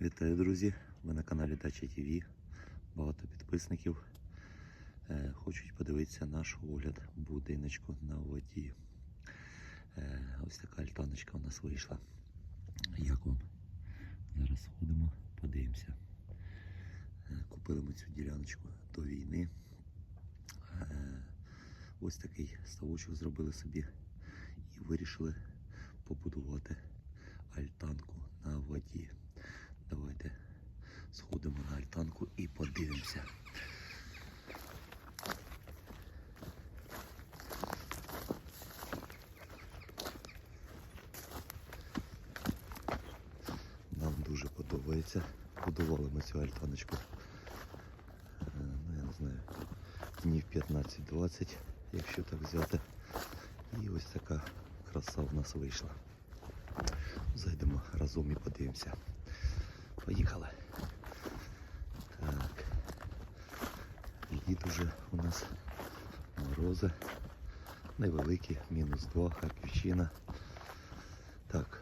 Вітаю, друзі! Ви на каналі Дача ТВ. Багато підписників. Е, хочуть подивитися наш огляд будиночку на воді. Е, ось така альтаночка у нас вийшла. Як вам? Зараз сходимо, подивимося. Е, купили ми цю діляночку до війни. Ось такий ставочок зробили собі і вирішили побудувати альтанку на воді. Давайте сходимо на подивимося. Нам дуже подобається. Будували ми цю альтаночку. е, Ну, я не знаю, днів 15-20, якщо так взяти. І ось така краса в нас вийшла. Зайдемо разом і подивимося. Поїхали. уже у нас морози. Невеликі, мінус 2, Харківщина. Так,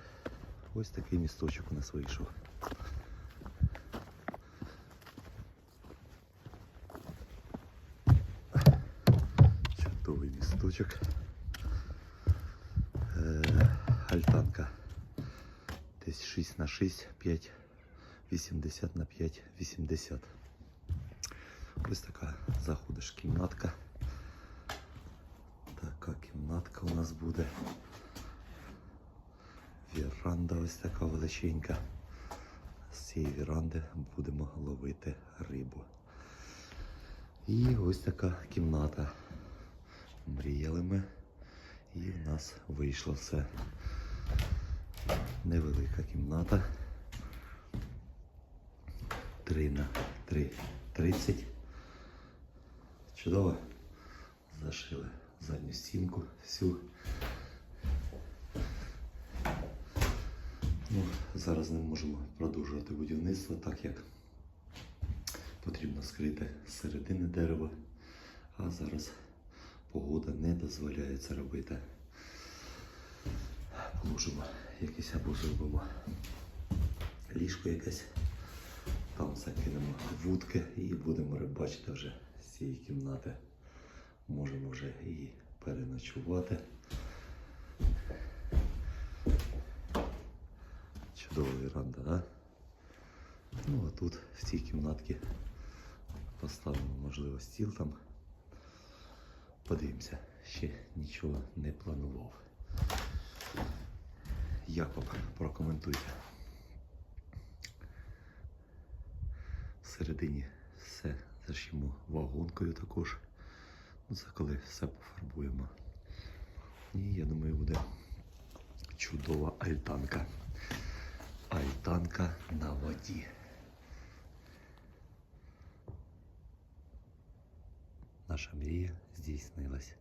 ось такий місточок у нас вийшов. Чудовий місточок. Е, альтанка. Десь 6 на 6, 5, 80 на 5, 80. Ось така заходиш кімнатка. Така кімнатка у нас буде. Віранда ось така величенька. З цієї віранди будемо ловити рибу. І ось така кімната. Мріяли ми. І в нас вийшло все. Невелика кімната. 3 на 3, 30. Чудово. Зашили задню стінку всю. Ну, зараз не можемо продовжувати будівництво, так як потрібно скрити з середини дерева, а зараз погода не дозволяє це робити. Положимо якесь або зробимо ліжко якесь, там закинемо вудки і будемо рибачити вже цієї кімнати. Можемо вже і переночувати. Чудова віранда, да? Ну а тут в цій кімнатці поставимо, можливо, стіл там. Подивимося, ще нічого не планував. Як прокоментуйте. Всередині все зашимо вагонкою також. Ну, це коли все пофарбуємо. І я думаю, буде чудова альтанка. Альтанка на воді. Наша мрія здійснилась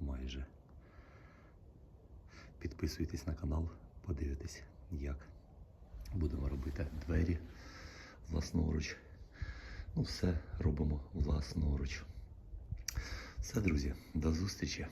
майже. Підписуйтесь на канал, подивитесь, як будемо робити двері власноруч. Ну, все робимо власноруч. Все, друзі, до зустрічі.